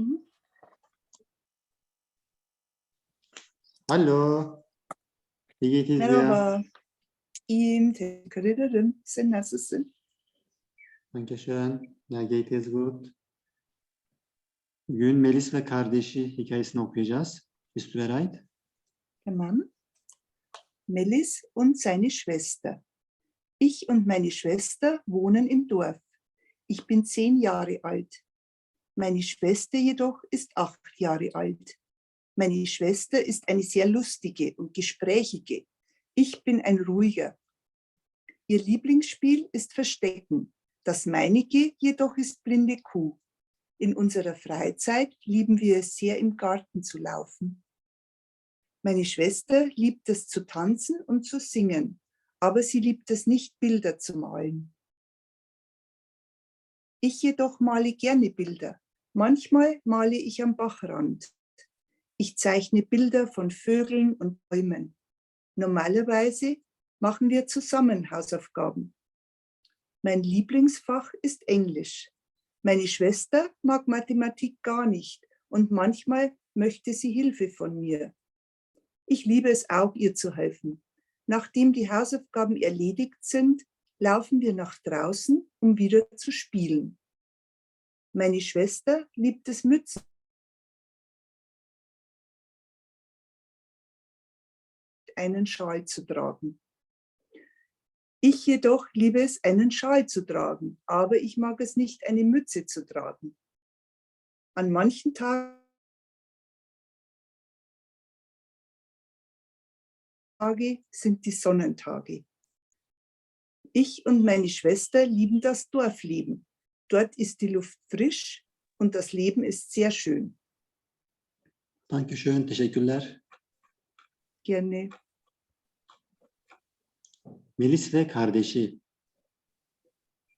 hı. Hallo. Wie geht es dir? Merhaba. İyiyim, teşekkür ederim. Sen nasılsın? Dankeschön. Ja, geht es gut. Bugün Melis ve kardeşi hikayesini okuyacağız. Bist du bereit? Tamam. Melis und seine Schwester. Ich und meine Schwester wohnen im Dorf. Ich bin zehn Jahre alt. Meine Schwester jedoch ist acht Jahre alt. Meine Schwester ist eine sehr lustige und gesprächige. Ich bin ein ruhiger. Ihr Lieblingsspiel ist Verstecken. Das meinige jedoch ist blinde Kuh. In unserer Freizeit lieben wir es sehr, im Garten zu laufen. Meine Schwester liebt es zu tanzen und zu singen, aber sie liebt es nicht, Bilder zu malen. Ich jedoch male gerne Bilder. Manchmal male ich am Bachrand. Ich zeichne Bilder von Vögeln und Bäumen. Normalerweise machen wir zusammen Hausaufgaben. Mein Lieblingsfach ist Englisch. Meine Schwester mag Mathematik gar nicht und manchmal möchte sie Hilfe von mir. Ich liebe es auch, ihr zu helfen. Nachdem die Hausaufgaben erledigt sind, laufen wir nach draußen, um wieder zu spielen. Meine Schwester liebt es, Mützen einen Schal zu tragen. Ich jedoch liebe es, einen Schal zu tragen, aber ich mag es nicht, eine Mütze zu tragen. An manchen Tagen Tage sind die Sonnentage. Ich und meine Schwester lieben das Dorfleben. Dort ist die Luft frisch und das Leben ist sehr schön. Dankeschön. Teşekkürler. Gerne. Melis ve kardeşi.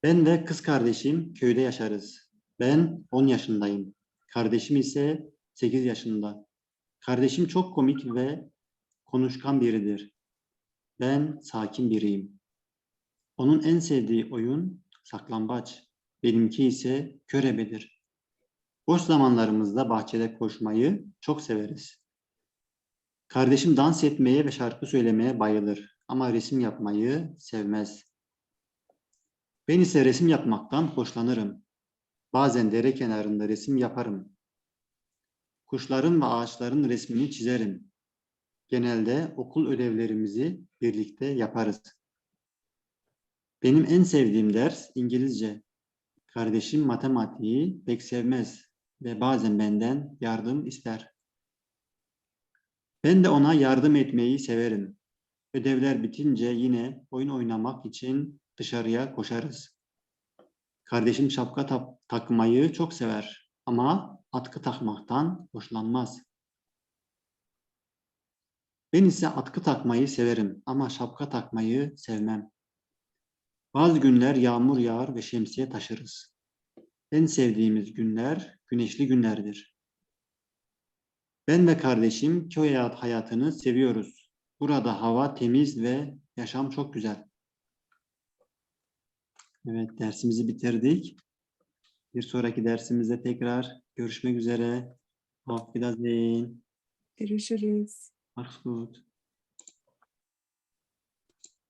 Ben ve kız kardeşim köyde yaşarız. Ben 10 yaşındayım. Kardeşim ise 8 yaşında. Kardeşim çok komik ve konuşkan biridir. Ben sakin biriyim. Onun en sevdiği oyun saklambaç. Benimki ise körebedir. Boş zamanlarımızda bahçede koşmayı çok severiz. Kardeşim dans etmeye ve şarkı söylemeye bayılır ama resim yapmayı sevmez. Ben ise resim yapmaktan hoşlanırım. Bazen dere kenarında resim yaparım. Kuşların ve ağaçların resmini çizerim. Genelde okul ödevlerimizi birlikte yaparız. Benim en sevdiğim ders İngilizce. Kardeşim matematiği pek sevmez ve bazen benden yardım ister. Ben de ona yardım etmeyi severim. Ödevler bitince yine oyun oynamak için dışarıya koşarız. Kardeşim şapka ta- takmayı çok sever ama atkı takmaktan hoşlanmaz. Ben ise atkı takmayı severim ama şapka takmayı sevmem. Bazı günler yağmur yağar ve şemsiye taşırız. En sevdiğimiz günler güneşli günlerdir. Ben ve kardeşim köy hayat- hayatını seviyoruz. Burada hava temiz ve yaşam çok güzel. Evet, dersimizi bitirdik. Bir sonraki dersimizde tekrar görüşmek üzere. Wiedersehen. Görüşürüz. Mach's gut.